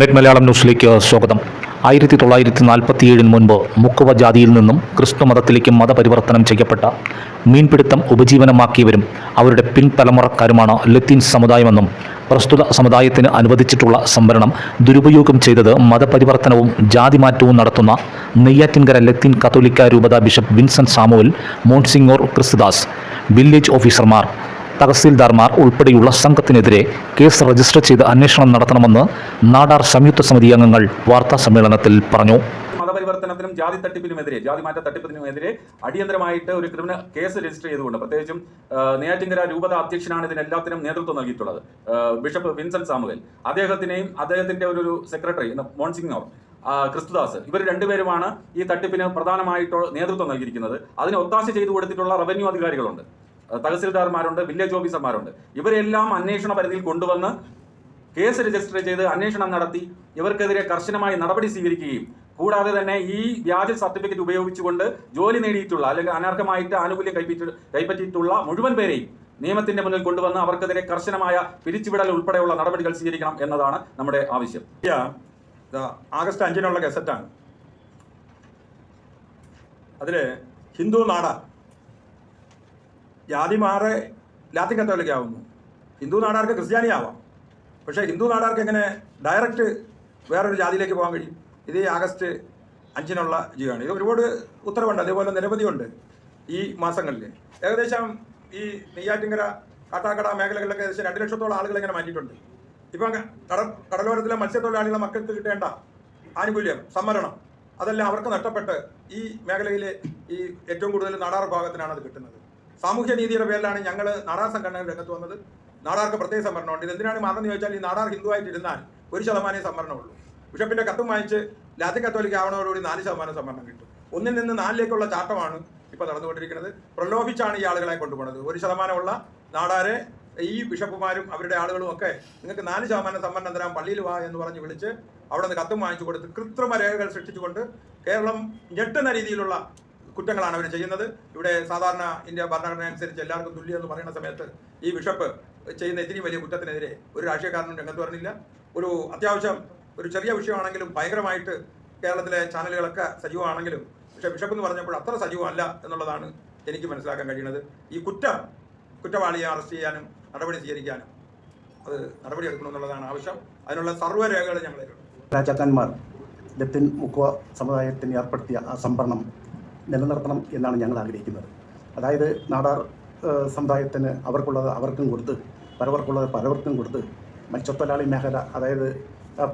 Net Malayalam ന്യൂസിലേക്ക് സ്വാഗതം. ആയിരത്തി തൊള്ളായിരത്തി നാൽപ്പത്തിയേഴിന് മുൻപ് മുക്കുവ ജാതിയിൽ നിന്നും ക്രിസ്തു മതത്തിലേക്ക് മതപരിവർത്തനം ചെയ്യപ്പെട്ട മീൻപിടുത്തം ഉപജീവനമാക്കിയവരും അവരുടെ പിൻതലമുറക്കാരുമാണ് ലത്തീൻ സമുദായമെന്നും പ്രസ്തുത സമുദായത്തിന് അനുവദിച്ചിട്ടുള്ള സംവരണം ദുരുപയോഗം ചെയ്തത് മതപരിവർത്തനവും ജാതി മാറ്റവും നടത്തുന്ന നെയ്യാറ്റിൻകര ലത്തീൻ കത്തോലിക്ക രൂപത bishop Vincent Samuel monsignor Christudas. Village ഓഫീസർമാർ തഹസീൽദാർമാർ ഉൾപ്പെടെയുള്ള സംഘത്തിനെതിരെ കേസ് രജിസ്റ്റർ ചെയ്ത് അന്വേഷണം നടത്തണമെന്ന് നാടാർ സംയുക്ത സമിതി അംഗങ്ങൾ വാർത്താ സമ്മേളനത്തിൽ പറഞ്ഞു. മതപരിവർത്തനത്തിനും ജാതി തട്ടിപ്പിനുമെതിരെ ജാതി മാറ്റ തട്ടിപ്പിനുമെതിരെ അടിയന്തരമായിട്ട് ഒരു ക്രിമിനൽ കേസ് രജിസ്റ്റർ ചെയ്തുകൊണ്ട് പ്രത്യേകിച്ചും നെയ്യാറ്റിങ്കര രൂപത അധ്യക്ഷനാണ് ഇതിനെല്ലാത്തിനും നേതൃത്വം നൽകിയിട്ടുള്ളത്. Bishop Vincent Samuel. അദ്ദേഹത്തിനെയും അദ്ദേഹത്തിന്റെ ഒരു സെക്രട്ടറി മോൺസിംഗോർ ക്രിസ്തുദാസ് ഇവർ രണ്ടുപേരുമാണ് ഈ തട്ടിപ്പിന് പ്രധാനമായിട്ട് നേതൃത്വം നൽകിയിരിക്കുന്നത്. അതിന് ഒത്താശ ചെയ്തു കൊടുത്തിട്ടുള്ള റവന്യൂ അധികാരികളുണ്ട്. തഹസിൽദാർമാരുണ്ട് വില്ലേജ് ഓഫീസർമാരുണ്ട്. ഇവരെല്ലാം അന്വേഷണ പരിധിയിൽ കൊണ്ടുവന്ന് കേസ് രജിസ്റ്റർ ചെയ്ത് അന്വേഷണം നടത്തി. ഇവർക്കെതിരെ കർശനമായി നടപടി സ്വീകരിക്കുകയും കൂടാതെ തന്നെ ഈ വ്യാജ സർട്ടിഫിക്കറ്റ് ഉപയോഗിച്ചുകൊണ്ട് ജോലി നേടിയിട്ടുള്ള അല്ലെങ്കിൽ അനർഹമായിട്ട് ആനുകൂല്യം കൈപ്പറ്റി കൈപ്പറ്റിയിട്ടുള്ള മുഴുവൻ പേരെയും നിയമത്തിന്റെ മുന്നിൽ കൊണ്ടുവന്ന് അവർക്കെതിരെ കർശനമായ പിരിച്ചുവിടൽ ഉൾപ്പെടെയുള്ള നടപടികൾ സ്വീകരിക്കണം എന്നതാണ് നമ്മുടെ ആവശ്യം. ആഗസ്റ്റ് അഞ്ചിനുള്ള ഗസറ്റാണ്. അതിൽ ഹിന്ദു നാട. ജാതി മാറെ ലാത്തിൻ കത്തോലിക്ക ആവുന്നു. ഹിന്ദു നാടാർക്ക് ക്രിസ്ത്യാനി ആവാം. പക്ഷേ ഹിന്ദു നാടാർക്ക് എങ്ങനെ ഡയറക്റ്റ് വേറൊരു ജാതിയിലേക്ക് പോകാൻ കഴിയും? ഇത് ആഗസ്റ്റ് അഞ്ചിനുള്ള ജീവമാണ് ഇത് ഒരുപാട് ഉത്തരവുണ്ട്. അതേപോലെ നിരവധിയുണ്ട് ഈ മാസങ്ങളിൽ. ഏകദേശം ഈ നെയ്യാറ്റിങ്കര കാട്ടാക്കട മേഖലകളിലൊക്കെ ഏകദേശം രണ്ട് ലക്ഷത്തോളം ആളുകൾ ഇങ്ങനെ മാറ്റിയിട്ടുണ്ട്. ഇപ്പം കട കടലോരത്തിലെ മത്സ്യത്തൊഴിലാളികളെ മക്കൾക്ക് കിട്ടേണ്ട ആനുകൂല്യം സംവരണം അതെല്ലാം അവർക്ക് നഷ്ടപ്പെട്ട് ഈ മേഖലയിലെ ഈ ഏറ്റവും കൂടുതൽ നാടാർ ഭാഗത്തിനാണ് അത് കിട്ടുന്നത്. സാമൂഹ്യ നീതിയുടെ പേരിലാണ് ഞങ്ങൾ നാടാർ സംഘടന രംഗത്ത് വന്നത്. നാടാർക്ക് പ്രത്യേക സംവരണമുണ്ട്. ഇത് എന്തിനാണ് മാറുന്നത് ചോദിച്ചാൽ ഈ നാടാർ ഹിന്ദുവായിട്ടിരുന്നാൽ ഒരു ശതമാനമേ സംവരണമുള്ളൂ. ബിഷപ്പിന്റെ കത്തും വാങ്ങിച്ച് ലാത്തി കത്തോലിക്ക് ആവണോടുകൂടി നാല് ശതമാനം സംവരണം കിട്ടും. ഒന്നിൽ നിന്ന് നാലിലേക്കുള്ള ചാട്ടമാണ് ഇപ്പോൾ നടന്നുകൊണ്ടിരിക്കുന്നത്. പ്രലോഭിച്ചാണ് ഈ ആളുകളെ കൊണ്ടുപോകുന്നത്. ഒരു ശതമാനമുള്ള നാടാരെ ഈ ബിഷപ്പുമാരും അവരുടെ ആളുകളും ഒക്കെ നിങ്ങൾക്ക് നാല് ശതമാനം സംവരണം തരാം പള്ളിയിൽ വാ എന്ന് പറഞ്ഞ് വിളിച്ച് അവിടെ നിന്ന് കത്തും വാങ്ങിച്ചു കൊടുത്ത് കൃത്രിമ രേഖകൾ സൃഷ്ടിച്ചുകൊണ്ട് കേരളം ഞെട്ടുന്ന രീതിയിലുള്ള കുറ്റങ്ങളാണ് അവർ ചെയ്യുന്നത്. ഇവിടെ സാധാരണ ഇന്ത്യ ഭരണഘടന അനുസരിച്ച് എല്ലാവർക്കും തുല്യം എന്ന് പറയുന്ന സമയത്ത് ഈ ബിഷപ്പ് ചെയ്യുന്ന ഇത്രയും വലിയ കുറ്റത്തിനെതിരെ ഒരു രാഷ്ട്രീയക്കാരനും രംഗത്ത് പറഞ്ഞില്ല ഒരു അത്യാവശ്യം ഒരു ചെറിയ വിഷയമാണെങ്കിലും ഭയങ്കരമായിട്ട് കേരളത്തിലെ ചാനലുകളൊക്കെ സജീവമാണെങ്കിലും പക്ഷേ ബിഷപ്പ് എന്ന് പറഞ്ഞപ്പോൾ അത്ര സജീവമല്ല എന്നുള്ളതാണ് എനിക്ക് മനസ്സിലാക്കാൻ കഴിയുന്നത്. ഈ കുറ്റം കുറ്റവാളിയെ അറസ്റ്റ് ചെയ്യാനും നടപടി സ്വീകരിക്കാനും അത് നടപടി എടുക്കണമെന്നുള്ളതാണ് ആവശ്യം. അതിനുള്ള സർവരേഖകൾ ഞങ്ങൾ രാജാക്കന്മാർ ലത്തിൻ മുക്കുവ സമുദായത്തിന് ഏർപ്പെടുത്തിയ ആ സംവരണം നിലനിർത്തണം എന്നാണ് ഞങ്ങൾ ആഗ്രഹിക്കുന്നത്. അതായത് നാടാർ സമുദായത്തിന് അവർക്കുള്ളത് അവർക്കും കൊടുത്ത് പലവർക്കുള്ളത് പലവർക്കും കൊടുത്ത് മത്സ്യത്തൊഴിലാളി മേഖല അതായത്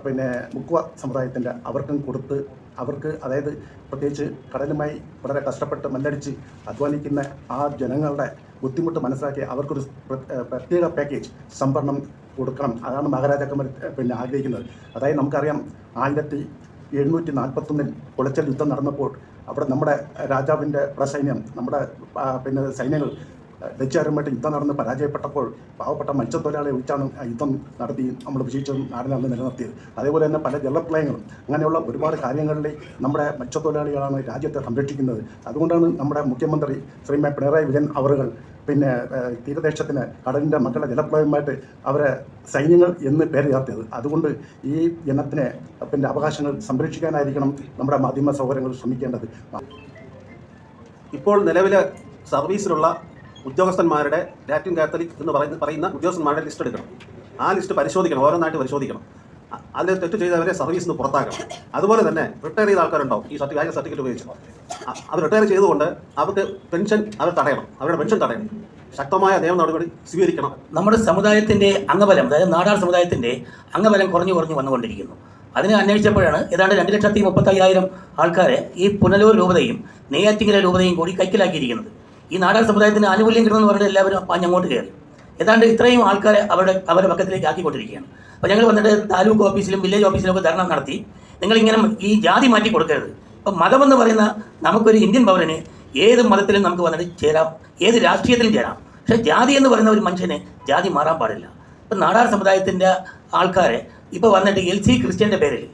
പിന്നെ മുക്കുവ സമുദായത്തിന്റെ അവർക്കും കൊടുത്ത് അവർക്ക് അതായത് പ്രത്യേകിച്ച് കടലുമായി വളരെ കഷ്ടപ്പെട്ട് മല്ലടിച്ച് അധ്വാനിക്കുന്ന ആ ജനങ്ങളുടെ ബുദ്ധിമുട്ട് മനസ്സിലാക്കി അവർക്കൊരു പ്രത്യേക പാക്കേജ് സംഭരണം കൊടുക്കണം. അതാണ് മഹാരാജാക്കന്മാർ പിന്നെ ആഗ്രഹിക്കുന്നത്. അതായത് നമുക്കറിയാം ആയിരത്തി എഴുന്നൂറ്റി നാൽപ്പത്തൊന്നിൽ കുളച്ചൽ യുദ്ധം നടന്നപ്പോൾ അവിടെ നമ്മുടെ രാജാവിന്റെ പ്രസൈന്യം നമ്മുടെ പിന്നെ സൈന്യങ്ങൾ ഡച്ചുകാരുമായിട്ട് യുദ്ധം നടന്ന് പരാജയപ്പെട്ടപ്പോൾ പാവപ്പെട്ട മത്സ്യത്തൊഴിലാളിയെ വിളിച്ചാണ് യുദ്ധം നടത്തി നമ്മൾ വിജയിച്ചും നാടിനെ അന്ന് നിലനിർത്തിയത്. അതേപോലെ തന്നെ പല ജലപ്രളയങ്ങളും അങ്ങനെയുള്ള ഒരുപാട് കാര്യങ്ങളിൽ നമ്മുടെ മത്സ്യത്തൊഴിലാളികളാണ് രാജ്യത്തെ സംരക്ഷിക്കുന്നത്. അതുകൊണ്ടാണ് നമ്മുടെ മുഖ്യമന്ത്രി ശ്രീമതി പിണറായി വിജയൻ അവറുകൾ പിന്നെ തീരദേശത്തിന് കടലിന്റെ മക്കളെ ജലപ്രളയമായിട്ട് അവരെ സൈന്യങ്ങൾ എന്ന് പേര് ചേർത്തത്. അതുകൊണ്ട് ഈ ജനത്തിനെ പിന്നെ അവകാശങ്ങൾ സംരക്ഷിക്കാനായിരിക്കണം നമ്മുടെ മാധ്യമ സൗകര്യങ്ങൾ ശ്രമിക്കേണ്ടത്. ഇപ്പോൾ നിലവിലെ സർവീസിലുള്ള ഉദ്യോഗസ്ഥന്മാരുടെ ലാറ്റിൻ കാത്തലിക് എന്ന് പറയുന്ന പറയുന്ന ഉദ്യോഗസ്ഥന്മാരുടെ ലിസ്റ്റ് എടുക്കണം. ആ ലിസ്റ്റ് പരിശോധിക്കണം ഓരോന്നായിട്ട് പരിശോധിക്കണം. അതിൽ തെറ്റ് ചെയ്തവരെ സർവീസിൽ നിന്ന് പുറത്താക്കണം. അതുപോലെ തന്നെ റിട്ടയർ ചെയ്ത ആൾക്കാരുണ്ടാവും. ഈ സർട്ടി വ്യാജ സർട്ടിഫിക്കറ്റ് ഉപയോഗിച്ച്. അവർ റിട്ടയർ ചെയ്തുകൊണ്ട് അവർക്ക് പെൻഷൻ അവർ തടയണം. അവരുടെ പെൻഷൻ തടയണം. ശക്തമായ നിയമ നടപടി സ്വീകരിക്കണം. നമ്മുടെ സമുദായത്തിന്റെ അംഗബലം അതായത് നാടാർ സമുദായത്തിന്റെ അംഗബലം കുറഞ്ഞു കുറഞ്ഞു വന്നുകൊണ്ടിരിക്കുന്നു. അതിനെ അന്വേഷിച്ചപ്പോഴാണ് ഏതാണ്ട് രണ്ട് ലക്ഷത്തി മുപ്പത്തയ്യായിരം ആൾക്കാരെ ഈ പുനലൂർ രൂപതയും നെയ്യാറ്റിങ്കര രൂപതയും കൂടി കൈക്കലാക്കിയിരിക്കുന്നത്. ഈ നാടാർ സമുദായത്തിന് ആനുകൂല്യം കിട്ടണമെന്ന് പറഞ്ഞിട്ട് എല്ലാവരും അങ്ങോട്ട് കയറി. ഏതാണ്ട് ഇത്രയും ആൾക്കാരെ അവരുടെ അവരുടെ പക്കത്തിലേക്ക് ആക്കിക്കൊണ്ടിരിക്കുകയാണ്. അപ്പോൾ ഞങ്ങൾ വന്നിട്ട് താലൂക്ക് ഓഫീസിലും വില്ലേജ് ഓഫീസിലും ഒക്കെ ധർണം നടത്തി. നിങ്ങളിങ്ങനെ ഈ ജാതി മാറ്റി കൊടുക്കരുത്. അപ്പോൾ മതമെന്ന് പറയുന്ന നമുക്കൊരു ഇന്ത്യൻ പൗരന് ഏത് മതത്തിലും നമുക്ക് വന്നിട്ട് ചേരാം. ഏത് രാഷ്ട്രീയത്തിലും ചേരാം. പക്ഷേ ജാതി എന്ന് പറയുന്ന ഒരു മനുഷ്യന് ജാതി മാറാൻ പാടില്ല. ഇപ്പം നാടാർ സമുദായത്തിന്റെ ആൾക്കാരെ ഇപ്പോൾ വന്നിട്ട് എൽ സി ക്രിസ്ത്യന്റെ പേരിൽ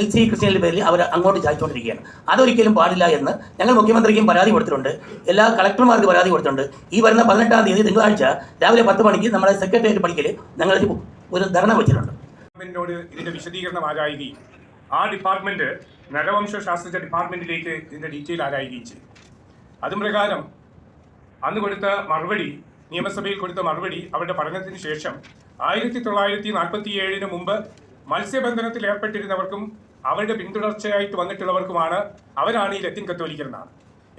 എൽ സി കൃഷ്ണന്റെ പേരിൽ അവർ അങ്ങോട്ട് ചായച്ചുകൊണ്ടിരിക്കുകയാണ് അതൊരിക്കലും പാടില്ല എന്ന് ഞങ്ങൾ മുഖ്യമന്ത്രിക്കും പരാതി കൊടുത്തിട്ടുണ്ട്. എല്ലാ കളക്ടർമാർക്കും പരാതി കൊടുത്തിട്ടുണ്ട്. ഈ വരുന്ന പതിനെട്ടാം തീയതി തിങ്കളാഴ്ച രാവിലെ പത്ത് മണിക്ക് നമ്മുടെ സെക്രട്ടേറിയറ്റ് പണിക്കൽ ഞങ്ങൾ ഒരു ധർണ വെച്ചിട്ടുണ്ട്. ഇതിന്റെ വിശദീകരണം ആരായുകയും ആ ഡിപ്പാർട്ട്മെന്റ് നരവംശ ശാസ്ത്ര ഡിപ്പാർട്ട്മെന്റിലേക്ക് ഇതിന്റെ ഡീറ്റെയിൽ ചെയ്തു അതും പ്രകാരം അന്ന് കൊടുത്ത മറുപടി നിയമസഭയിൽ കൊടുത്ത മറുപടി അവരുടെ പഠനത്തിന് ശേഷം ആയിരത്തി തൊള്ളായിരത്തി നാൽപ്പത്തി ഏഴിന് മുമ്പ് മത്സ്യബന്ധനത്തിൽ ഏർപ്പെട്ടിരുന്നവർക്കും അവരുടെ പിന്തുടർച്ചയായിട്ട് വന്നിട്ടുള്ളവർക്കുമാണ് അവരാണ് ഈ ലത്തിൻ കത്തോലിക്കരെന്നാണ്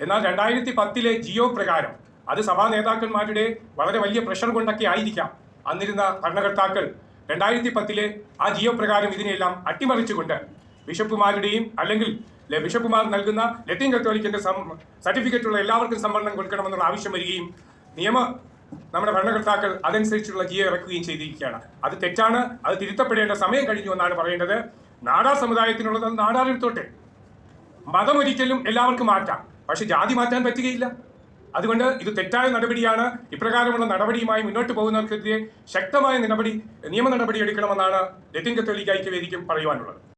എന്നാൽ രണ്ടായിരത്തി പത്തിലെ ജിയോ പ്രകാരം അത് സഭാ നേതാക്കന്മാരുടെ വളരെ വലിയ പ്രഷർ കൊണ്ടൊക്കെ ആയിരിക്കാം അന്നിരുന്ന ഭരണകർത്താക്കൾ. രണ്ടായിരത്തി പത്തിലെ ആ ജിയോ പ്രകാരം ഇതിനെയെല്ലാം അട്ടിമറിച്ചുകൊണ്ട് ബിഷപ്പുമാരുടെയും അല്ലെങ്കിൽ ബിഷപ്പുമാർ നൽകുന്ന ലത്തീൻ കത്തോലിക്കിന്റെ സർട്ടിഫിക്കറ്റുള്ള എല്ലാവർക്കും സംവരണം കൊടുക്കണമെന്നുള്ള ആവശ്യം വരികയും നിയമ നമ്മുടെ ഭരണകർത്താക്കൾ അതനുസരിച്ചുള്ള ജിയോ ഇറക്കുകയും ചെയ്തിരിക്കുകയാണ്. അത് തെറ്റാണ് അത് തിരുത്തപ്പെടേണ്ട സമയം കഴിഞ്ഞു എന്നാണ് പറയേണ്ടത്. നാടാർ സമുദായത്തിനുള്ളത് നാടാറെടുത്തോട്ടെ മതം ഒരിക്കലും എല്ലാവർക്കും മാറ്റാം. പക്ഷെ ജാതി മാറ്റാൻ പറ്റുകയില്ല. അതുകൊണ്ട് ഇത് തെറ്റായ നടപടിയാണ്. ഇപ്രകാരമുള്ള നടപടിയുമായി മുന്നോട്ട് പോകുന്നവർക്കെതിരെ ശക്തമായ നടപടി നിയമ നടപടി എടുക്കണമെന്നാണ് ലത്തിൻ കത്തോലിക്ക ഐക്യവേദിക്കും പറയുവാനുള്ളത്.